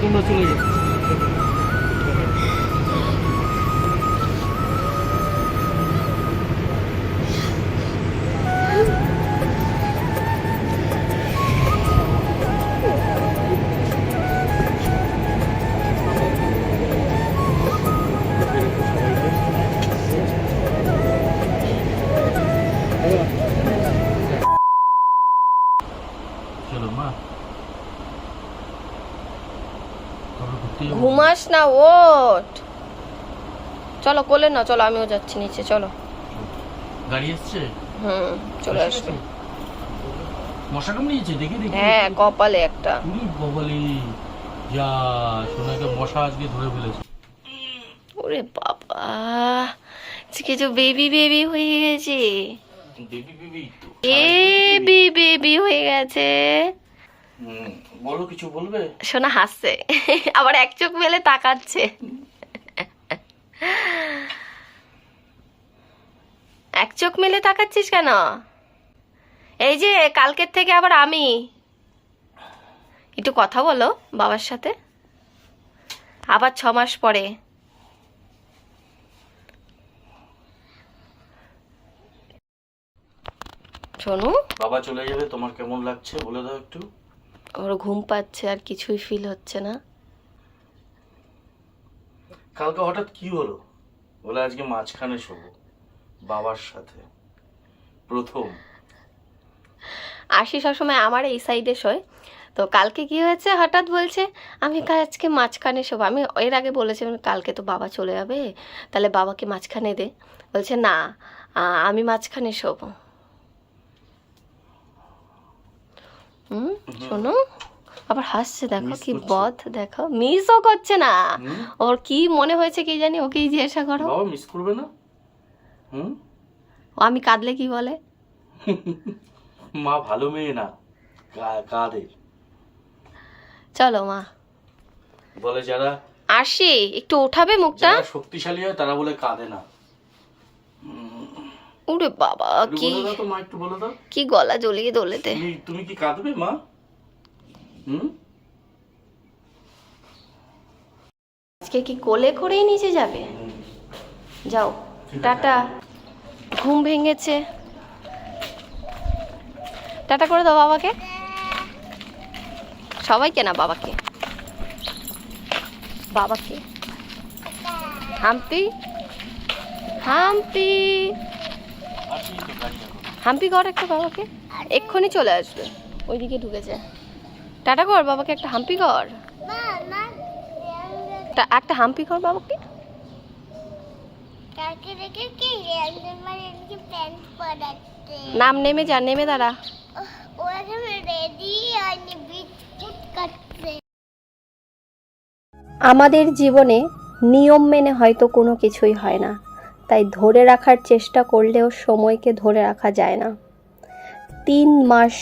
তোমরা চলে যাও চলো মা আমরা ঘুরতে যাব। ঘুমাস না ওঠ। চলো কোলে না চলো আমিও যাচ্ছি নিচে চলো। গাড়ি এসছে? হুম চলে আসবে। মশা কামড়িয়েছে দেখি দেখি। হ্যাঁ কপালে একটা। উনি ববলি যা সোনাকে মশা আজকে ধরে ফেলেছে। ওরে বাবা আজকে তো বেবি বেবি হয়ে গেছে। বেবি বেবি তো। বেবি বেবি হয়ে গেছে। বলো কিছু বলবে? সোনা হাসছে। আবার এক চোখ মেলে তাকাচ্ছে। এক চোখ মেলে তাকাচ্ছিস কেন? এই যে কালকের থেকে আবার আমি। একটু কথা বলো বাবার সাথে। আবার ছ মাস পরে। শোনু বাবা চলে যাবে তোমার কেমন লাগছে? বলে দাও একটু। ওর ঘুম পাচ্ছে আর কিছুই ফিল হচ্ছে না। কালকে হঠাৎ কি হলো? বলে আজকে মাঝখানে শোবো বাবার সাথে। প্রথম। আশি সবসময় আমার এই সাইডে শোয়। তো কালকে কি হয়েছে? হঠাৎ বলছে আমি আজকে মাঝখানে শোবো। আমি এর আগে বলেছিলাম কালকে তো বাবা চলে যাবে তাহলে বাবাকে মাঝখানে দে। বলছে না আমি মাঝখানে শোবো। হুম শোনো আবার হাসছে দেখো কি। বধ দেখো। মিসও করছে না। ওর কি মনে হয়েছে কি জানি ওকেই জিজ্ঞাসা করো। বাবা মিস করবে না? হুম? ও আমি কাঁদলে কি বলে? মা ভালো মেয়ে না কাঁদে। চলো মা। বলে যারা আসি একটু উঠাবে মুখটা। শক্তিশালী হয় তারা বলে কাঁদে না। উরে বাবা কি বলে দাও তো মা একটু বলে দাও। কি গলা জ্বলিয়ে দোলেতে? তুমি কি কাঁদবে মা? হুম? আজকে কি কোলে করেই নিচে যাবে? যাও টাটা। ঘুম ভেঙেছে। টাটা করে দাও বাবাকে। সবাইকে না বাবাকে? বাবাকে? হাম্পি? হাম্পি? হাম্পি কর একটা বাবাকে। এক্ষুনি চলে আসবে। ওইদিকে ঢুকেছে। টাটা কর বাবাকে একটা হাম্পি কর। একটা হাম্পি কর বাবাকে। নাম নেমে যা নেমে দাঁড়া। আমাদের জীবনে নিয়ম মেনে হয়তো কোনো কিছুই হয় না। তাই ধরে রাখার চেষ্টা করলেও সময়কে ধরে রাখা যায় না। তিন মাস,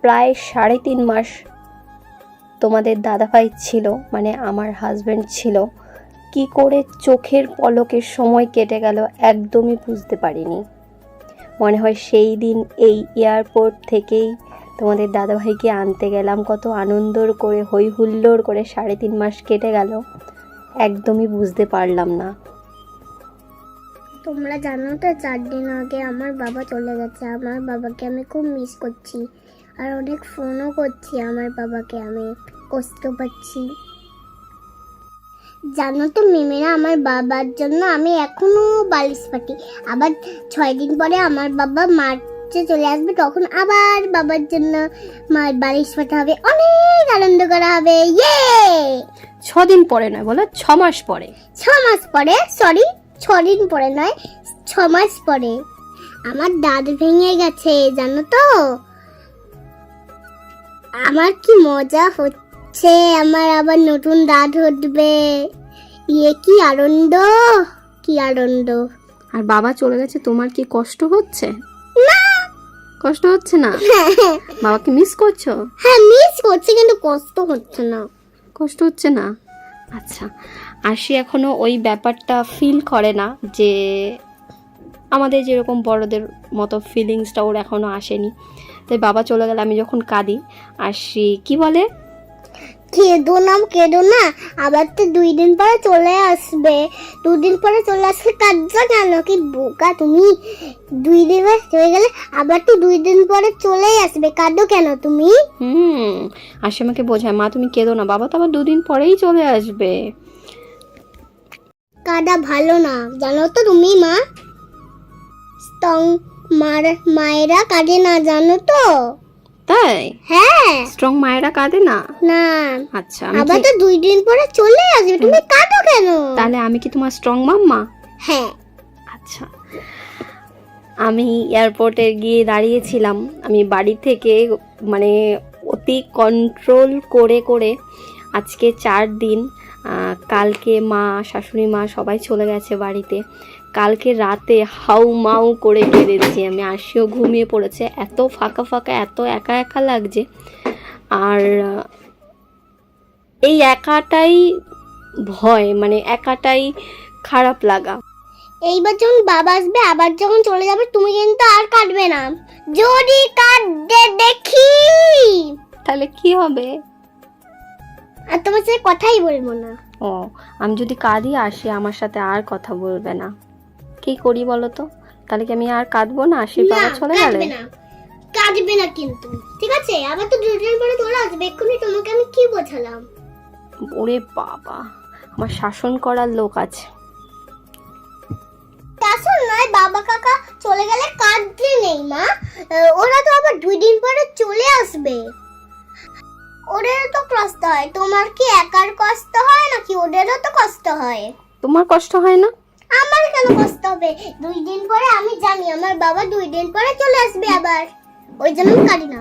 প্রায় সাড়ে তিন মাস তোমাদের দাদাভাই ছিল মানে আমার হাজব্যান্ড ছিল। কি করে চোখের পলকের সময় কেটে গেল একদমই বুঝতে পারিনি। মনে হয় সেই দিন এই এয়ারপোর্ট থেকেই তোমাদের দাদাভাইকে আনতে গেলাম। কত আনন্দর করে হই হুল্লোড় করে সাড়ে তিন মাস কেটে গেল। একদমই বুঝতে পারলাম না। তোমরা জানো তো চার দিন আগে আমার বাবা চলে গেছে। আমার বাবাকে আমি খুব মিস করছি। আর অনেক ফোনও করছি আমার বাবাকে আমি কষ্ট পাচ্ছি। জানো তো মিমিরা আমার বাবার জন্য আমি এখনও বালিশ পাটি আবার ছয় দিন পরে আমার বাবা মার্চে চলে আসবে তখন আবার বাবার জন্য মার বালিশ পাঠা হবে। অনেক আনন্দ করা হবে। ইয়ে ছ দিন পরে নয় বলো ছ মাস পরে। ছ মাস পরে সরি ছ দিন পরে নয় ছ মাস পরে। আমার দাঁত ভেঙে গেছে জানো তো? আমার কি মজা হচ্ছে আমার আবার নতুন দাঁত উঠবে। ইয়ে কি আনন্দ? কি আনন্দ? আর বাবা চলে গেছে তোমার কি কষ্ট হচ্ছে? না। কষ্ট হচ্ছে না? বাবাকে মিস করছ? হ্যাঁ মিস করছি কিন্তু কষ্ট হচ্ছে না। কষ্ট হচ্ছে না? আচ্ছা। আশি এখনও ওই ব্যাপারটা ফিল করে না যে আমাদের যেরকম বড়দের মতো ফিলিংসটা ওর এখনও আসেনি। তাই বাবা চলে গেলে আমি যখন কাঁদি আশি কি বলে? কেঁদো না কেঁদো না আবার তো দুই দিন পরে চলে আসবে। দুদিন পরে চলে আসলে কাঁদছো কেন? কি বোকা তুমি? দুই দিন হয়ে গেলে আবার তো দুই দিন পরে চলেই আসবে। কাঁদো কেন তুমি? হুম আসে আমাকে বোঝায় মা তুমি কেঁদো না বাবা তো আবার দুদিন পরেই চলে আসবে। কাদা ভালো না। জানো তো তুমি মা? স্টং মার মায়েরা কাঁদে না জানো তো? তাই? হ্যাঁ। স্ট্রং মায়েরা কাঁদে না? না। আচ্ছা আমি আবার তো দুই দিন পরে চলে আসবে। তুমি কাঁদো কেন? তাহলে আমি কি তোমার স্ট্রং মাম্মা? হ্যাঁ। আচ্ছা। আমি এয়ারপোর্টে গিয়ে দাঁড়িয়েছিলাম। আমি বাড়ি থেকে মানে অতি কন্ট্রোল করে করে আজকে চার দিন কালকে মা শাশুড়ি মা সবাই চলে গেছে বাড়িতে। কালকে রাতে হাউ মাউ করে কেঁদেছি আমি আসিও ঘুমিয়ে পড়েছে এত ফাঁকা ফাঁকা এত একা একা লাগছে। আর এই একাটাই ভয় মানে একাটাই খারাপ লাগা। এইবার যখন বাবা আসবে আবার যখন চলে যাবে তুমি কিন্তু আর কাটবে না। যদি কাটতে দেখি। তাহলে কি হবে? আর তোমার সাথে কথাই বলব না। ও আমি যদি কাঁদি আসি আমার সাথে আর কথা বলবে না। কি করি বলো তো? তাহলে কি আমি আর কাঁদবো না? আসি বাবা চলে গেলে? কাটবে না। কিন্তু ঠিক আছে? আবার তো দুদিন পরে চলে আসবে এক্ষুনি তোমাকে আমি কি বোঝালাম? ওরে বাবা আমার শাসন করার লোক আছে। আসল নয় বাবা কাকা চলে গেলে কাঁদতে নেই মা। ওরা তো আবার দুই দিন পরে চলে আসবে। ওদেরও তো কষ্ট হয়। তোমার কি একার কষ্ট হয় নাকি ওদেরও তো কষ্ট হয়? তোমার কষ্ট হয় না? আমার কেন কষ্ট হবে? দুই দিন পরে আমি জানি আমার বাবা দুই দিন পরে চলে আসবে আবার। ওই জন্য আমি কাঁদি না।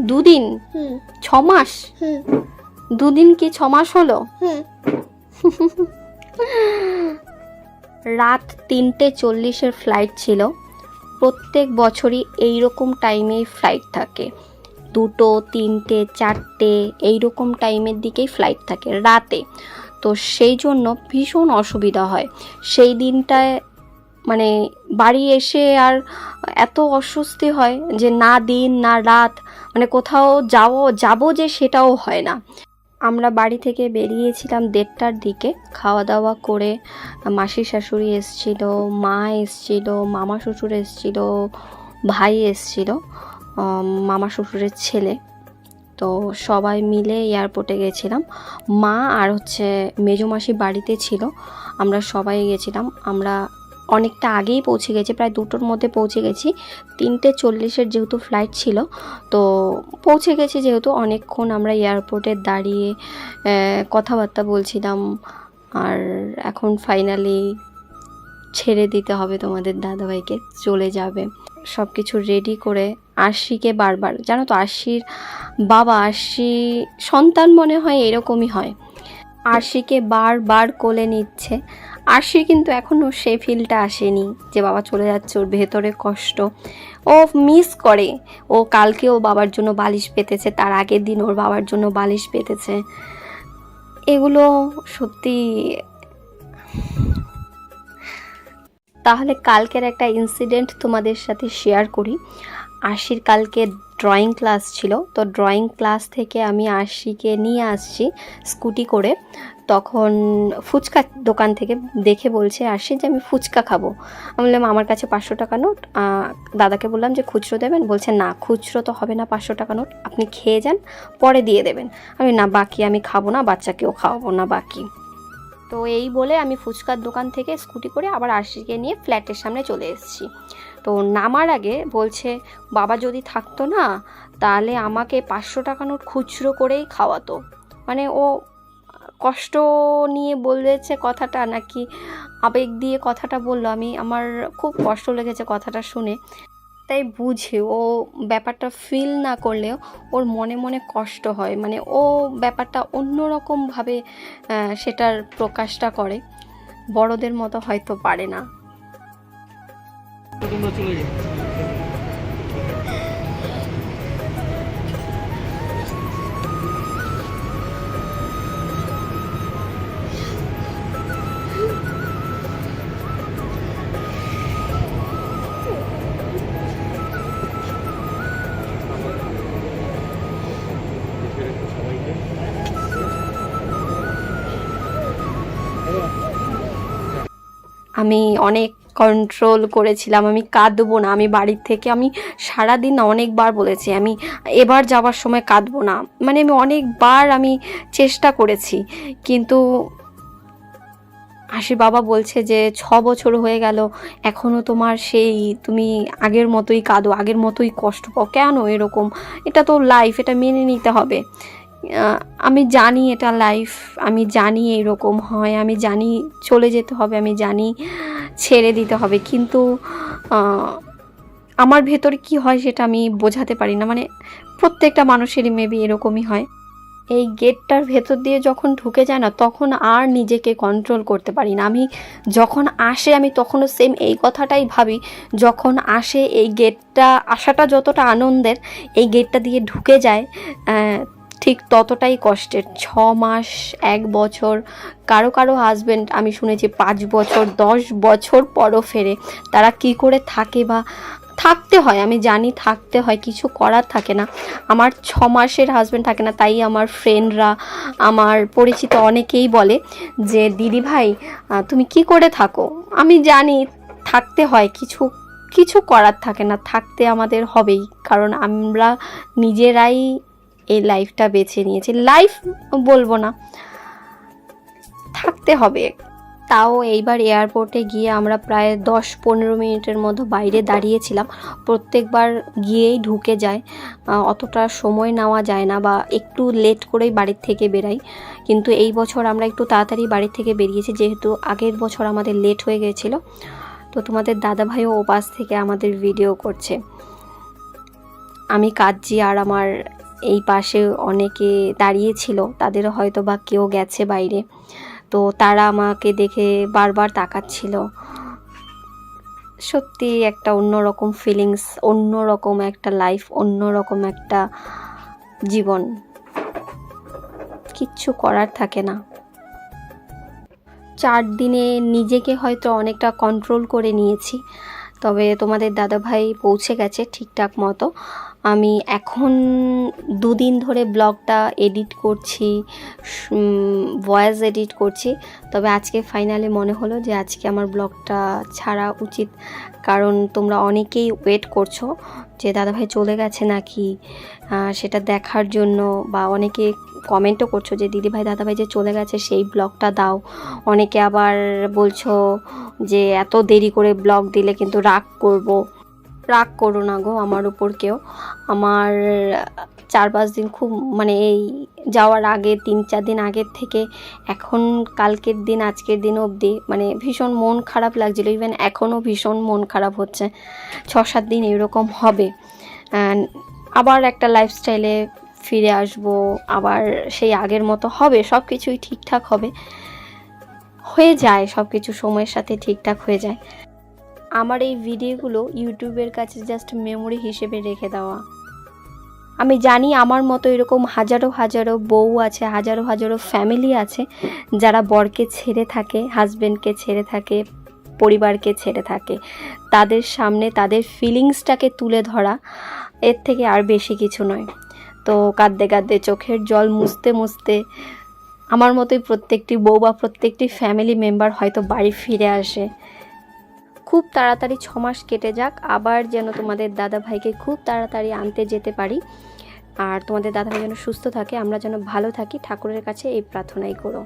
দুদিন? হুম। ছ মাস হুম। দুদিন কি ছ মাস হলো? হুম। রাত তিনটে চল্লিশের ফ্লাইট ছিল। প্রত্যেক বছরই এই রকম টাইমেই ফ্লাইট থাকে। দুটো, তিনটে, চারটে এই রকম টাইমের দিকেই ফ্লাইট থাকে, রাতে। তো সেই জন্য ভীষণ অসুবিধা হয়। সেই দিনটায় মানে বাড়ি এসে আর এত অস্বস্তি হয় যে না দিন, না রাত মানে কোথাও যাও, যাব যে সেটাও হয় না। আমরা বাড়ি থেকে বেরিয়েছিলাম দেড়টার দিকে খাওয়া দাওয়া করে মাসি শাশুড়ি এসছিল, মা এসছিল মামা শ্বশুর এসছিল, ভাই এসছিল। মামা শ্বশুরের ছেলে। তো সবাই মিলে এয়ারপোর্টে গেছিলাম। মা আর হচ্ছে মেজো মাসি বাড়িতে ছিল। আমরা সবাই গেছিলাম। আমরা অনেকটা আগেই পৌঁছে গেছি, প্রায় দুটোর মধ্যে পৌঁছে গেছি। তিনটে চল্লিশের যেহেতু ফ্লাইট ছিল, তো পৌঁছে গেছি যেহেতু। অনেকক্ষণ আমরা এয়ারপোর্টে দাঁড়িয়ে কথাবার্তা বলছিলাম। আর এখন ফাইনালি ছেড়ে দিতে হবে তোমাদের দাদাভাইকে, চলে যাবে। সব কিছু রেডি করে আশিকে বারবার। জানো তো আশির বাবা আশি সন্তান মনে হয় এরকমই হয়। আশিকে বারবার কোলে নিচ্ছে। আশি কিন্তু এখনও সে ফিলটা আসেনি যে বাবা চলে যাচ্ছে, ওর ভেতরে কষ্ট। ও মিস করে। ও কালকে ও বাবার জন্য বালিশ পেতেছে, তার আগের দিন ওর বাবার জন্য বালিশ পেতেছে। এগুলো সত্যি তাহলে কালকের একটা ইনসিডেন্ট তোমাদের সাথে শেয়ার করি। আশির কালকে ড্রয়িং ক্লাস ছিল, তো ড্রয়িং ক্লাস থেকে আমি আশিকে নিয়ে আসছি স্কুটি করে। তখন ফুচকা দোকান থেকে দেখে বলছে, আশি, যে আমি ফুচকা খাব। আমি বললাম, আমার কাছে পাঁচশো টাকা নোট। দাদাকে বললাম যে, খুচরো দেবেন? বলছে, না, খুচরো তো হবে না পাঁচশো টাকা নোট। আপনি খেয়ে যান, পরে দিয়ে দেবেন। আমি না, বাকি আমি খাব না, বাচ্চাকেও খাওয়াবো না, বাকি। তো এই বলে আমি ফুচকার দোকান থেকে স্কুটি করে আবার আশিকে নিয়ে ফ্ল্যাটের সামনে চলে এসেছি। তো নামার আগে বলছে, বাবা যদি থাকতো না, তাহলে আমাকে পাঁচশো টাকা নোট খুচরো করেই খাওয়াতো। মানে ও কষ্ট নিয়ে বলেছে কথাটা, নাকি আবেগ দিয়ে কথাটা বলল? আমি আমার খুব কষ্ট লেগেছে কথাটা শুনে। তাই বুঝে, ও ব্যাপারটা ফিল না করলেও ওর মনে মনে কষ্ট হয়। মানে ও ব্যাপারটা অন্যরকমভাবে সেটার প্রকাশটা করে। বড়দের মতো হয়তো পারে না। আমি অনেক কন্ট্রোল করেছিলাম, আমি কাঁদবো না, আমি বাড়ির থেকে, আমি সারাদিন অনেকবার বলেছি, আমি এবার যাওয়ার সময় কাঁদবো না। মানে আমি অনেকবার আমি চেষ্টা করেছি, কিন্তু আশি বাবা বলছে যে, ছ বছর হয়ে গেল এখনও তোমার সেই, তুমি আগের মতোই কাঁদো, আগের মতোই কষ্ট পাও, কেন এরকম? এটা তো লাইফ এটা মেনে নিতে হবে। আমি জানি এটা লাইফ আমি জানি এরকম হয়, আমি জানি চলে যেতে হবে, আমি জানি ছেড়ে দিতে হবে, কিন্তু আমার ভেতরে কি হয় সেটা আমি বোঝাতে পারি না। মানে প্রত্যেকটা মানুষেরই মেবি এরকমই হয়। এই গেটটার ভেতর দিয়ে যখন ঢুকে যায় না, তখন আর নিজেকে কন্ট্রোল করতে পারি না। আমি যখন আসে, আমি তখনও সেম এই কথাটাই ভাবি, যখন আসে এই গেটটা আসাটা যতটা আনন্দের, এই গেটটা দিয়ে ঢুকে যায় ঠিক ততটাই কষ্টের। ছ মাস, এক বছর, কারও কারও হাজব্যান্ড আমি শুনেছি পাঁচ বছর, দশ বছর পরও ফেরে। তারা কি করে থাকে বা থাকতে হয়? আমি জানি থাকতে হয়, কিছু করার থাকে না। আমার ছ মাসের হাজব্যান্ড থাকে না, তাই আমার ফ্রেন্ডরা আমার পরিচিত অনেকেই বলে যে, দিদি ভাই তুমি কি করে থাকো? আমি জানি থাকতে হয়, কিছু কিছু করার থাকে না, থাকতে আমাদের হবেই। কারণ আমরা নিজেরাই এই লাইফটা বেছে নিয়েছি। লাইফ বলব না, থাকতে হবে। তাও এইবার এয়ারপোর্টে গিয়ে আমরা প্রায় দশ পনেরো মিনিটের মতো বাইরে দাঁড়িয়েছিলাম। প্রত্যেকবার গিয়েই ঢুকে যায়। অতটা সময় নেওয়া যায় না বা একটু লেট করেই বাড়ির থেকে বেরাই। কিন্তু এই বছর আমরা একটু তাড়াতাড়ি বাড়ির থেকে বেরিয়েছি, যেহেতু আগের বছর আমাদের লেট হয়ে গিয়েছিল তো তোমাদের দাদাভাইও ও পাশ থেকে আমাদের ভিডিও করছে। আমি কাঁদছি আর আমার এই পাশে অনেকে দাঁড়িয়েছিল তাদেরও হয়তো বা কেউ গেছে বাইরে। তো তারা আমাকে দেখে বারবার তাকাচ্ছিল। সত্যি একটা অন্যরকম ফিলিংস অন্যরকম একটা লাইফ অন্যরকম একটা জীবন। কিচ্ছু করার থাকে না। চার দিনে নিজেকে হয়তো অনেকটা কন্ট্রোল করে নিয়েছি। তবে তোমাদের দাদাভাই পৌঁছে গেছে ঠিকঠাক মতো। আমি এখন দুদিন ধরে ব্লগটা এডিট করছি ভয়েস এডিট করছি। তবে আজকে ফাইনালি মনে হলো যে আজকে আমার ব্লগটা ছাড়া উচিত। কারণ তোমরা অনেকেই ওয়েট করছ যে দাদাভাই চলে গেছে নাকি সেটা দেখার জন্য বা অনেকে কমেন্টও করছ যে দিদিভাই, দাদাভাই যে চলে গেছে সেই ব্লগটা দাও। অনেকে আবার বলছো যে এত দেরি করে ব্লগ দিলে কিন্তু রাগ করব। রাগ করো না গো আমার উপর কেউ। আমার চার পাঁচ দিন খুব মানে এই যাওয়ার আগে তিন চার দিন আগের থেকে, এখন কালকের দিন, আজকের দিন অবধি মানে ভীষণ মন খারাপ লাগছিল। ইভেন এখনও ভীষণ মন খারাপ হচ্ছে। ছ সাত দিন এরকম হবে। আবার একটা লাইফস্টাইলে ফিরে আসব, আবার সেই আগের মতো হবে সব কিছুই ঠিকঠাক হবে। হয়ে যায় সব কিছু সময়ের সাথে ঠিকঠাক হয়ে যায়। আমার এই ভিডিওগুলো ইউটিউবের কাছে জাস্ট মেমোরি হিসেবে রেখে দেওয়া। আমি জানি আমার মতো এরকম হাজারো হাজারো বউ আছে, হাজারো হাজারো ফ্যামিলি আছে, যারা বরকে ছেড়ে থাকে হাজব্যান্ডকে ছেড়ে থাকে, পরিবারকে ছেড়ে থাকে। তাদের সামনে তাদের ফিলিংসটাকে তুলে ধরা এর থেকে আর বেশি কিছু নয়। তো কাঁদতে কাঁদতে চোখের জল মুছতে মুছতে আমার মতোই প্রত্যেকটি বউ বা প্রত্যেকটি ফ্যামিলি মেম্বার হয়তো বাড়ি ফিরে আসে। খুব তাড়াতাড়ি ছ মাস কেটে যাক, আবার যেন তোমাদের দাদা ভাইকে খুব তাড়াতাড়ি আনতে যেতে পারি। আর তোমাদের দাদা ভাই যেন সুস্থ থাকে, আমরা যেন ভালো থাকি, ঠাকুরের কাছে এই প্রার্থনাই করো।